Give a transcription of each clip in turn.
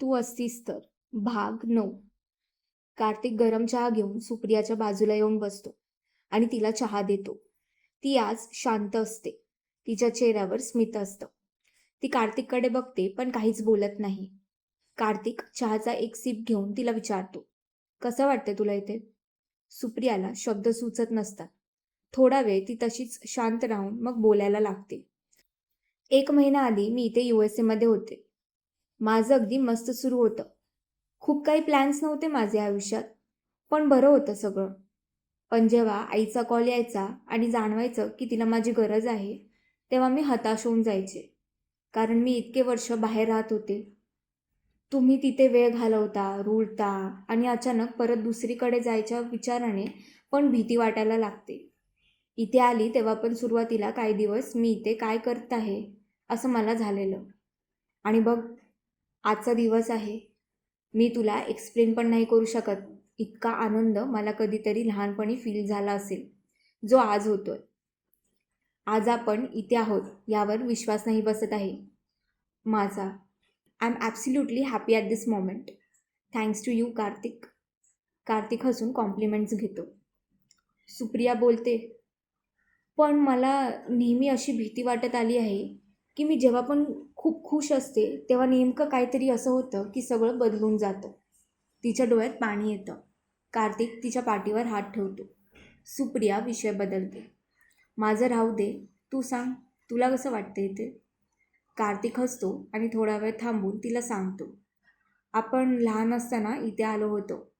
तू असतीस तर. भाग नऊ. कार्तिक गरम चहा घेऊन सुप्रियाच्या बाजूला येऊन बसतो आणि तिला चहा देतो. ती आज शांत असते. तिच्या चेहऱ्यावर स्मित असतं. ती कार्तिककडे बघते पण काहीच बोलत नाही. कार्तिक चहाचा एक सिप घेऊन तिला विचारतो. कसं वाटतं तुला इथे? सुप्रियाला शब्द सुचत नसतात. थोडा वेळ ती तशीच शांत राहून मग बोलायला लागते. एक महिना आधी मी इथे यू एस एमध्ये होते. माझं अगदी मस्त सुरू होतं. खूप काही प्लॅन्स नव्हते माझे आयुष्यात पण बरं होतं सगळं. पण जेव्हा आईचा कॉल यायचा आणि जाणवायचं की तिला माझी गरज आहे तेव्हा मी हताश होऊन जायचे. कारण मी इतके वर्ष बाहेर राहत होते. तुम्ही तिथे वेळ घालवता रुळता आणि अचानक परत दुसरीकडे जायच्या विचाराने पण भीती वाटायला लागते. इथे आली तेव्हा पण सुरुवातीला काही दिवस मी इथे काय करत आहे असं मला झालेलं. आणि बघ आजचा दिवस आहे. मी तुला एक्सप्लेन पण नाही करू शकत. इतका आनंद मला कधीतरी लहानपणी फील झाला असेल. जो आज होतोय. आज आपण इथे आहोत यावर विश्वास नाही बसत आहे. माझा. I am absolutely happy at this moment thanks to you Kartik. Kartik हसून कॉम्प्लिमेंट्स घेतो. सुप्रिया बोलते पण मला नेहमी अशी भीती वाटत आली आहे. की मी जेव्हा पण खूप खुश असते तेव्हा नेमकं काहीतरी असं होतं की सगळं बदलून जातं. तिच्या डोळ्यात पाणी येतं. कार्तिक तिच्या पाठीवर हात ठेवतो. सुप्रिया विषय बदलते. माझं राहू दे. तू सांग तुला कसं वाटतं इथे? कार्तिक हसतो आणि थोडा वेळ थांबून तिला सांगतो. आपण लहान असताना इथे आलो होतो.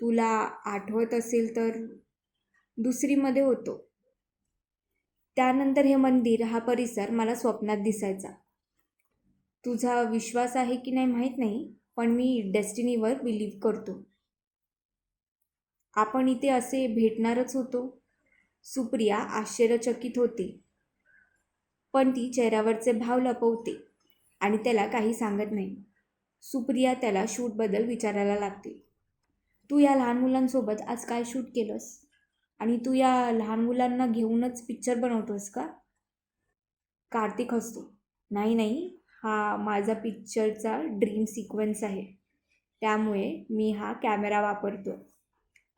तुला आठवत असेल तर दुसरीमध्ये होतो. त्यानंतर हे मंदिर हा परिसर मला स्वप्नात दिसायचा. तुझा विश्वास आहे की नाही माहीत नाही पण मी डेस्टिनीवर बिलीव्ह करतो. आपण इथे असे भेटणारच होतो. सुप्रिया आश्चर्यचकित होते. पण ती चेहऱ्यावरचे भाव लपवते आणि त्याला काही सांगत नाही. सुप्रिया त्याला शूटबद्दल विचारायला लागते. तू या लहान मुलांसोबत आज काय शूट केलंस? आणि तू या लहान मुलांना घेऊनच पिक्चर बनवतोस का? कार्तिक हसतो. नाही नाही. हा माझा पिक्चरचा ड्रीम सिक्वेन्स आहे. त्यामुळे मी हा कॅमेरा वापरतो.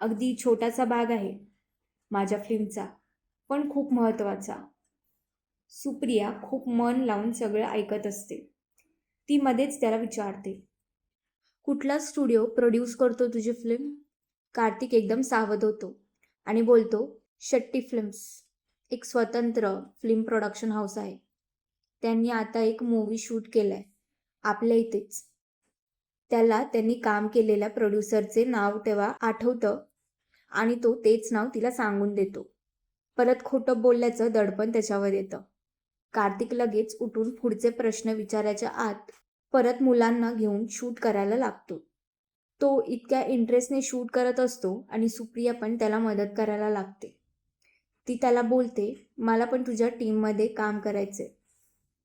अगदी छोटासा भाग आहे माझ्या फिल्मचा पण खूप महत्त्वाचा सुप्रिया खूप मन लावून सगळं ऐकत असते. ती मध्येच त्याला विचारते. कुठला स्टुडिओ प्रोड्यूस करतो तुझी फिल्म कार्तिक एकदम सावध होतो. आणि बोलतो शेट्टी फिल्म्स एक स्वतंत्र फिल्म प्रोडक्शन हाऊस आहे. त्यांनी आता एक मूवी शूट केला आहे आपल्या इथेच. त्याला त्यांनी काम केलेल्या प्रोड्युसरचे नाव तेव्हा आठवतं आणि तो तेच नाव तिला सांगून देतो. परत खोटं बोलल्याचं दडपण त्याच्यावर येतं. कार्तिक लगेच उठून पुढचे प्रश्न विचारायच्या आत परत मुलांना घेऊन शूट करायला लागतो. तो इतक्या इंटरेस्टने शूट करत असतो आणि सुप्रिया पण त्याला मदत करायला लागते. ती त्याला बोलते मला पण तुझ्या टीममध्ये काम करायचं आहे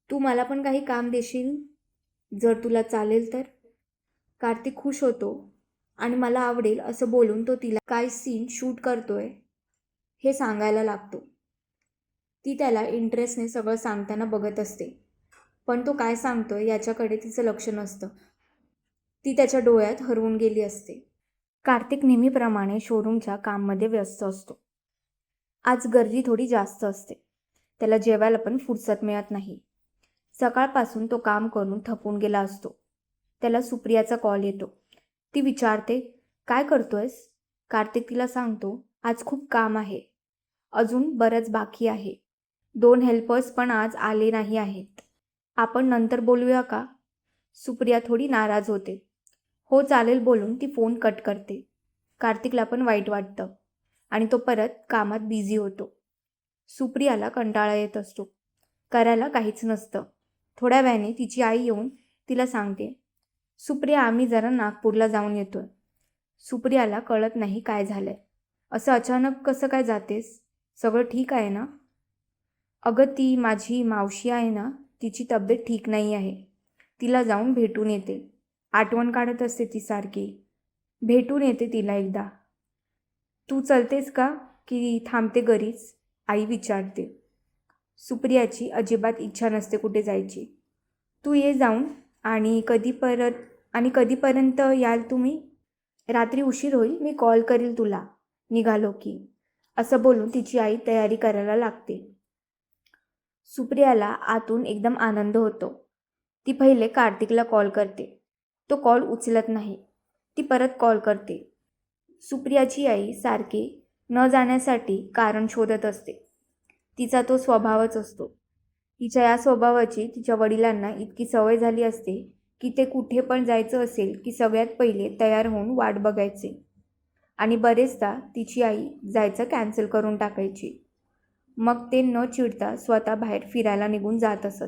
तू मला पण काही काम देशील? जर तुला चालेल तर. कार्तिक खुश होतो आणि मला आवडेल असं बोलून तो तिला काय सीन शूट करतोय हे सांगायला लागतो. ती त्याला इंटरेस्टने सगळं सांगताना बघत असते. पण तो काय सांगतोय याच्याकडे तिचं लक्ष नसतं. ती त्याच्या डोळ्यात हरवून गेली असते. कार्तिक नेहमीप्रमाणे शोरूमच्या काममध्ये व्यस्त असतो. आज गर्दी थोडी जास्त असते. त्याला जेवायला पण फुरसत मिळत नाही. सकाळपासून तो काम करून थकून गेला असतो. त्याला सुप्रियाचा कॉल येतो. ती विचारते काय करतोयस? कार्तिक तिला सांगतो आज खूप काम आहे. अजून बरंच बाकी आहे. दोन हेल्पर्स पण आज आले नाही आहेत. आपण नंतर बोलूया का? सुप्रिया थोडी नाराज होते. हो चालेल बोलून ती फोन कट करते. कार्तिकला पण वाईट वाटतं. आणि तो परत कामात बिझी होतो. सुप्रियाला कंटाळा येत असतो. करायला काहीच नसतं. थोड्या वेळाने तिची आई येऊन तिला सांगते सुप्रिया आम्ही जरा नागपूरला जाऊन येतोय. सुप्रियाला कळत नाही काय झालंय. असं अचानक कसं काय जातेस? सगळं ठीक आहे ना? अगं ती माझी मावशी आहे ना तिची तब्येत ठीक नाही आहे. तिला जाऊन भेटून येते. आठवण काढत असते ती सारखी. भेटून येते तिला एकदा. तू चलतेस का? की थांबते घरीच? आई विचारते. सुप्रियाची अजिबात इच्छा नसते कुठे जायची. तू ये जाऊन आणि कधी परत आणि कधीपर्यंत याल तुम्ही? रात्री उशीर होईल मी कॉल करील तुला. निघालो की. असं बोलून तिची आई तयारी करायला लागते. सुप्रियाला आतून एकदम आनंद होतो. ती पहिले कार्तिकला कॉल करते. तो कॉल उचलत नाही. ती परत कॉल करते. सुप्रियाची आई सारखी न जाण्यासाठी कारण शोधत असते. तिचा तो स्वभावच असतो. तिच्या या स्वभावाची तिच्या वडिलांना इतकी सवय झाली असते की ते कुठे पण जायचं असेल की सगळ्यात पहिले तयार होऊन वाट बघायचे. आणि बरेचदा तिची आई जायचं कॅन्सल करून टाकायची. मग ते न चिडता स्वतः बाहेर फिरायला निघून जात असत.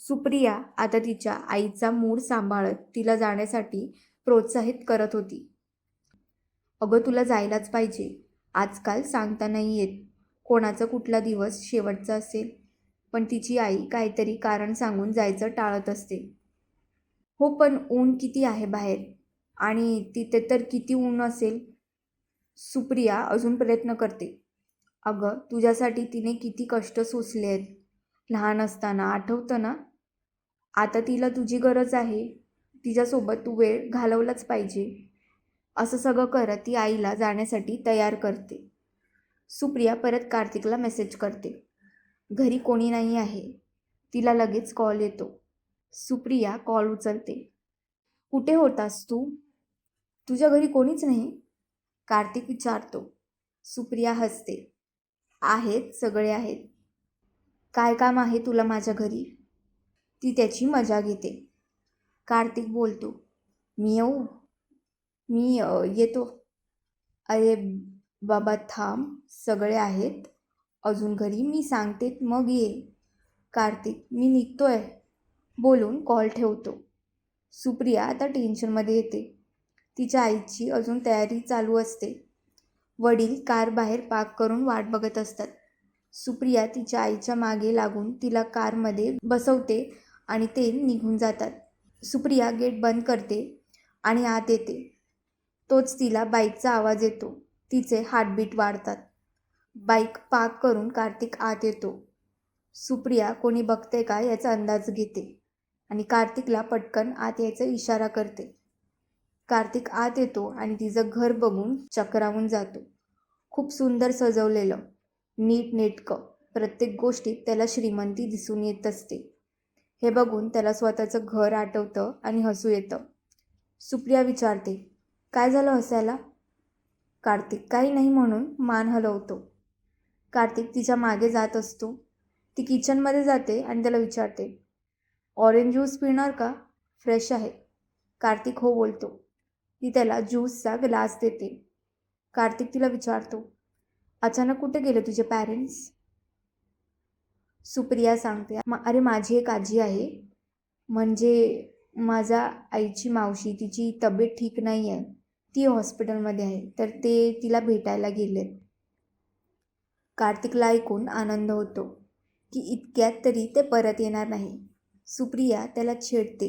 सुप्रिया आता तिच्या आईचा मूड सांभाळत तिला जाण्यासाठी प्रोत्साहित करत होती. अगं तुला जायलाच पाहिजे. आजकाल सांगता नाही येत. कोणाचा कुठला दिवस शेवटचा असेल. पण तिची आई काहीतरी कारण सांगून जायचं टाळत असते. हो पण ऊन किती आहे बाहेर? आणि तिथे तर किती ऊन असेल? सुप्रिया अजून प्रयत्न करते. अगं तुझ्यासाठी तिने किती कष्ट सोसले आहेत लहान असताना आठवतं ना? आता तिला तुझी गरज आहे. तिच्यासोबत तू वेळ घालवलाच पाहिजे. असं सगळं करत ती आईला जाण्यासाठी तयार करते. सुप्रिया परत कार्तिकला मेसेज करते. घरी कोणी नाही आहे. तिला लगेच कॉल येतो. सुप्रिया कॉल उचलते. कुठे होतास तू? तुझ्या घरी कोणीच नाही? कार्तिक विचारतो. सुप्रिया हसते. आहेत सगळे आहेत. काय काम आहे तुला माझ्या घरी? ती त्याची मजा घेते कार्तिक बोलतो मी येऊ? मी येतो. अरे बाबा थांब सगळे आहेत. अजून घरी मी सांगते मग ये. कार्तिक मी निघतोय. बोलून कॉल ठेवतो. सुप्रिया आता टेन्शनमध्ये येते. तिच्या आईची अजून तयारी चालू असते. वडील कार बाहेर पार्क करून वाट बघत असतात. सुप्रिया तिच्या आईच्या मागे लागून तिला कारमध्ये बसवते आणि ते निघून जातात. सुप्रिया गेट बंद करते आणि आत येते. तोच तिला बाईकचा आवाज येतो. तिचे हार्टबीट वाढतात. बाईक पार्क करून कार्तिक आत येतो. सुप्रिया कोणी बघते का याचा अंदाज घेते आणि कार्तिकला पटकन आत यायचा इशारा करते. कार्तिक आत येतो आणि तिचं घर बघून चक्रावून जातो. खूप सुंदर सजवलेलं नीट नेटकं प्रत्येक गोष्टीत त्याला श्रीमंती दिसून येत असते. हे बघून त्याला स्वतःचं घर आठवतं आणि हसू येतं. सुप्रिया विचारते काय झालं हसायला? कार्तिक काही नाही म्हणून मान हलवतो. कार्तिक तिच्यामागे जात असतो. ती किचनमध्ये जाते आणि त्याला विचारते ऑरेंज ज्यूस पिणार का? फ्रेश आहे. कार्तिक हो बोलतो. ती त्याला ज्यूसचा ग्लास देते. कार्तिक तिला विचारतो अचानक कुठे गेले तुझे पॅरेंट्स सुप्रिया सांगते "मा- अरे माझी एक आजी आहे. म्हणजे माझा आईची मावशी तिची तब्येत ठीक नाही आहे ती हॉस्पिटलमध्ये आहे. तर ते तिला भेटायला गेले कार्तिकला ऐकून आनंद होतो की इतक्यात तरी ते परत येणार नाही. सुप्रिया त्याला छेडते.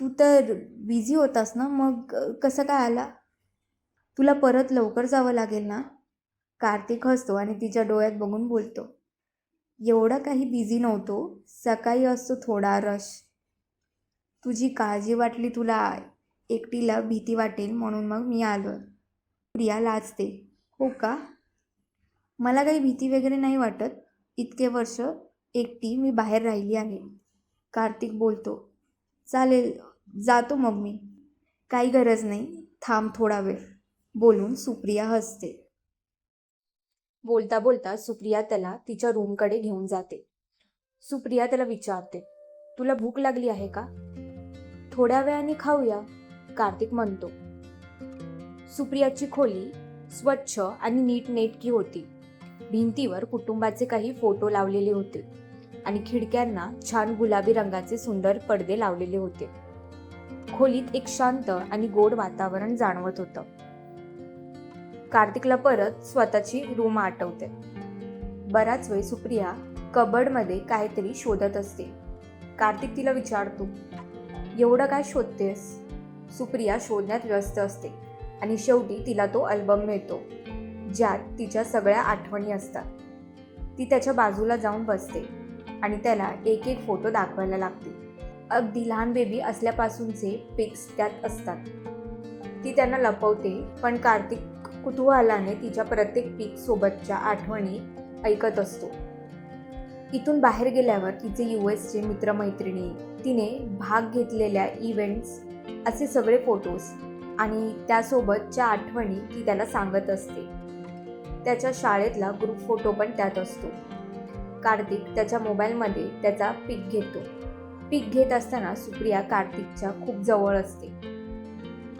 तू तर बिझी होतास ना मग कसं काय आला? तुला परत लवकर जावं लागेल ना? कार्तिक हसतो आणि तिच्या डोळ्यात बघून बोलतो एवढा काही बिझी नव्हतो. सकाळी असतो थोडा रश तुझी काळजी वाटली तुला एकटीला भीती वाटेल म्हणून मग मी आलो प्रिया लाजते. हो का? मला काही भीती वगैरे नाही वाटत. इतके वर्ष एकटी मी बाहेर राहिली आहे. कार्तिक बोलतो चालेल जातो मग मी. काही गरज नाही. थांब थोडा वेळ. बोलून सुप्रिया हसते. बोलता बोलता सुप्रिया त्याला तिच्या रूमकडे घेऊन जाते. सुप्रिया त्याला विचारते तुला भूक लागली आहे का? थोड्या वेळाने खाऊया कार्तिक म्हणतो. सुप्रियाची खोली स्वच्छ आणि नीटनेटकी होती. भिंतीवर कुटुंबाचे काही फोटो लावलेले होते आणि खिडक्यांना छान गुलाबी रंगाचे सुंदर पडदे लावलेले होते. खोलीत एक शांत आणि गोड वातावरण जाणवत होतं. कार्तिकला परत स्वतःची रूम आठवते. बराच वेळ सुप्रिया कबडमध्ये काहीतरी शोधत असते. कार्तिक तिला विचारतो एवढं काय शोधतेस? सुप्रिया शोधण्यात व्यस्त असते आणि शेवटी तिला तो अल्बम मिळतो ज्यात तिच्या सगळ्या आठवणी असतात. ती त्याच्या बाजूला जाऊन बसते आणि त्याला एक एक फोटो दाखवायला लागते. अगदी लहान बेबी असल्यापासूनचे पिक्स त्यात असतात. ती त्यांना लपवते पण कार्तिक कुतूहलाने तिच्या प्रत्येक पीक सोबतच्या आठवणी ऐकत असतो. इथून बाहेर गेल्यावर तिचे यू एसचे मित्रमैत्रिणी तिने भाग घेतलेल्या इव्हेंट्स असे सगळे फोटोज आणि त्यासोबतच्या आठवणी ती त्याला सांगत असते. त्याच्या शाळेतला ग्रुप फोटो पण त्यात असतो. कार्तिक त्याच्या मोबाईलमध्ये त्याचा पिक घेतो. पिक घेत असताना सुप्रिया कार्तिकच्या खूप जवळ असते.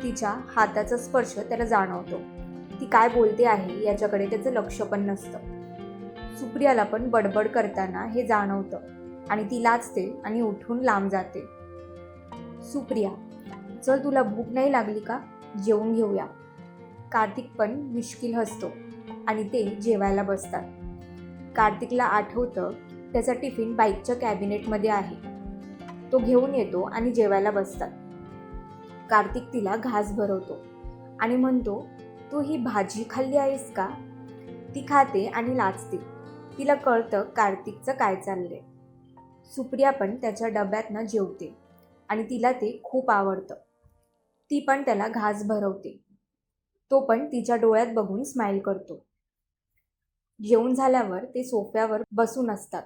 तिच्या हाताचा स्पर्श त्याला जाणवतो. ती काय बोलते आहे याच्याकडे त्याचं लक्ष पण नसतं. सुप्रियाला पण बडबड करताना हे जाणवतं आणि ती लाचते आणि उठून लांब जाते. सुप्रिया चल तुला भूक नाही लागली का? जेवून घेऊया. कार्तिक पण मिश्किल हसतो आणि ते जेवायला बसतात. कार्तिकला आठवतं त्याचा टिफिन बाईकच्या कॅबिनेटमध्ये आहे. तो घेऊन येतो आणि जेवायला बसतात. कार्तिक तिला घास भरवतो आणि म्हणतो तू ही भाजी खाल्ली आहेस का? ती खाते आणि लाचते तिला कळतं कार्तिकचं काय चाललंय. सुप्रिया पण त्याच्या डब्यातनं जेवते आणि तिला ते खूप आवडतं. ती पण त्याला घास भरवते. तो पण तिच्या डोळ्यात बघून स्माईल करतो. जेवण झाल्यावर ते सोफ्यावर बसून असतात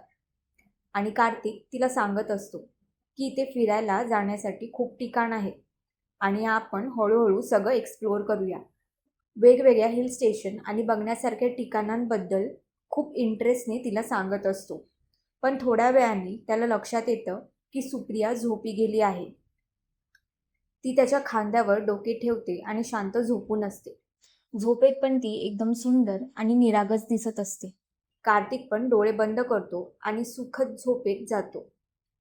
आणि कार्तिक तिला सांगत असतो की इथे फिरायला जाण्यासाठी खूप ठिकाण आहेत आणि आपण हळूहळू सगळं एक्सप्लोअर करूया. वेगवेगळ्या हिल स्टेशन आणि बघण्यासारख्या ठिकाणांबद्दल खूप इंटरेस्टने तिला सांगत असतो. पण थोड्या वेळाने त्याला लक्षात येतं की सुप्रिया झोपी गेली आहे. ती त्याच्या खांद्यावर डोके ठेवते आणि शांत झोपून असते. झोपेत पण ती एकदम सुंदर आणि निरागस दिसत असते. कार्तिक पण डोळे बंद करतो आणि सुखद झोपेत जातो.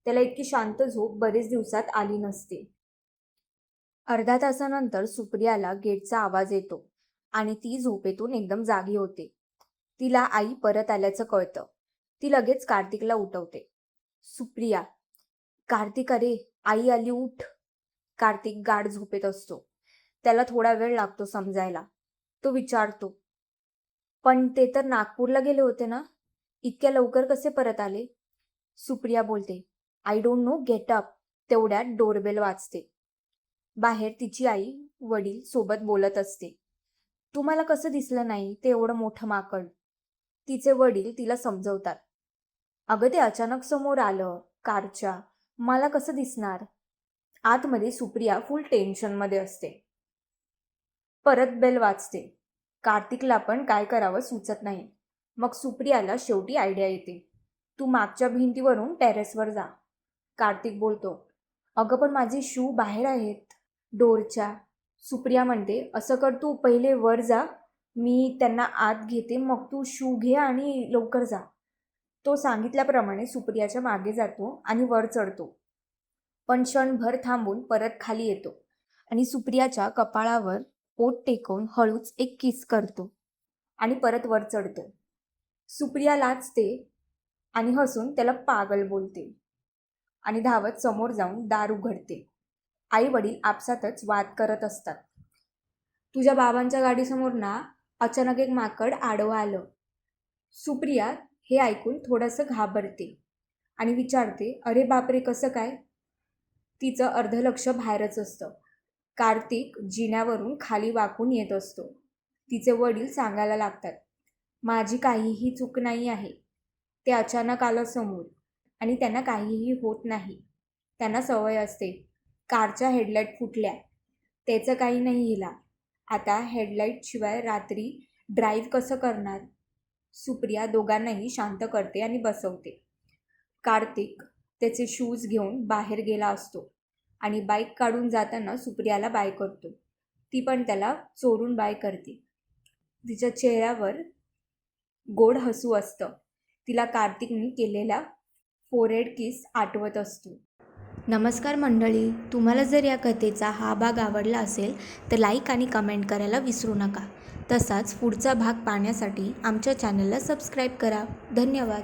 त्याला इतकी शांत झोप बरेच दिवसात आली नसते. अर्ध्या तासानंतर सुप्रियाला गेटचा आवाज येतो. आणि ती झोपेतून एकदम जागी होते. तिला आई परत आल्याचं कळतं. ती लगेच कार्तिकला उठवते. सुप्रिया कार्तिक अरे आई आली उठ. कार्तिक गाढ झोपेत असतो. त्याला थोडा वेळ लागतो समजायला. तो विचारतो पण ते तर नागपूरला गेले होते ना? इतक्या लवकर कसे परत आले? सुप्रिया बोलते I don't know get up तेवढ्यात डोरबेल वाजते. बाहेर तिची आई वडील सोबत बोलत असते. तुम्हाला कसं दिसलं नाही ते एवढं मोठं माकड? तिचे वडील तिला समजवतात. अगं ते अचानक समोर आलं. कारच्या. मला कसं दिसणार? आतमध्ये सुप्रिया फुल टेन्शनमध्ये असते. परत बेल वाचते कार्तिकला पण काय करावं सुचत नाही. मग सुप्रियाला शेवटी आयडिया येते. तू मागच्या भिंतीवरून टेरेसवर जा. कार्तिक बोलतो. अगं पण माझे शू बाहेर आहेत. डोरच्या. सुप्रिया म्हणते असं कर तू पहिले वर जा मी त्यांना आत घेते मग तू शू घे आणि लवकर जा. तो सांगितल्याप्रमाणे सुप्रियाच्या मागे जातो आणि वर चढतो. पण क्षणभर थांबून परत खाली येतो आणि सुप्रियाच्या कपाळावर पोट टेकवून हळूच एक किस करतो आणि परत वर चढतो. सुप्रिया लाचते आणि हसून त्याला पागल बोलते आणि धावत समोर जाऊन दार उघडते. आई वडील आपसातच वाद करत असतात. तुझ्या बाबांच्या गाडीसमोर ना अचानक एक माकड आडवं आलं. सुप्रिया हे ऐकून थोडंसं घाबरते आणि विचारते अरे बापरे कसं काय? तिचं अर्ध लक्ष बाहेरच असतं. कार्तिक जिन्यावरून खाली वाकून येत असतो. तिचे वडील सांगायला लागतात माझी काहीही चूक नाही आहे. ते अचानक आलं समोर आणि त्यांना काहीही होत नाही. त्यांना सवय असते. कारच्या हेडलाईट फुटल्या. त्याचं काही नाही हिला. आता हेडलाईटशिवाय रात्री ड्राईव्ह कसं करणार? सुप्रिया दोघांनाही शांत करते आणि बसवते. कार्तिक त्याचे शूज घेऊन बाहेर गेला असतो आणि बाईक काढून जाताना सुप्रियाला बाय करतो. ती पण त्याला चोरून बाय करते. तिच्या चेहऱ्यावर गोड हसू असतं. तिला कार्तिकने केलेला फोरेड किस आठवत असतो. नमस्कार मंडळी तुम्हाला जर या कथेचा हा भाग आवडला असेल तर लाईक आणि कमेंट करायला विसरू नका. तसाच पुढचा भाग पाहण्यासाठी आमच्या चॅनलला सबस्क्राईब करा. धन्यवाद.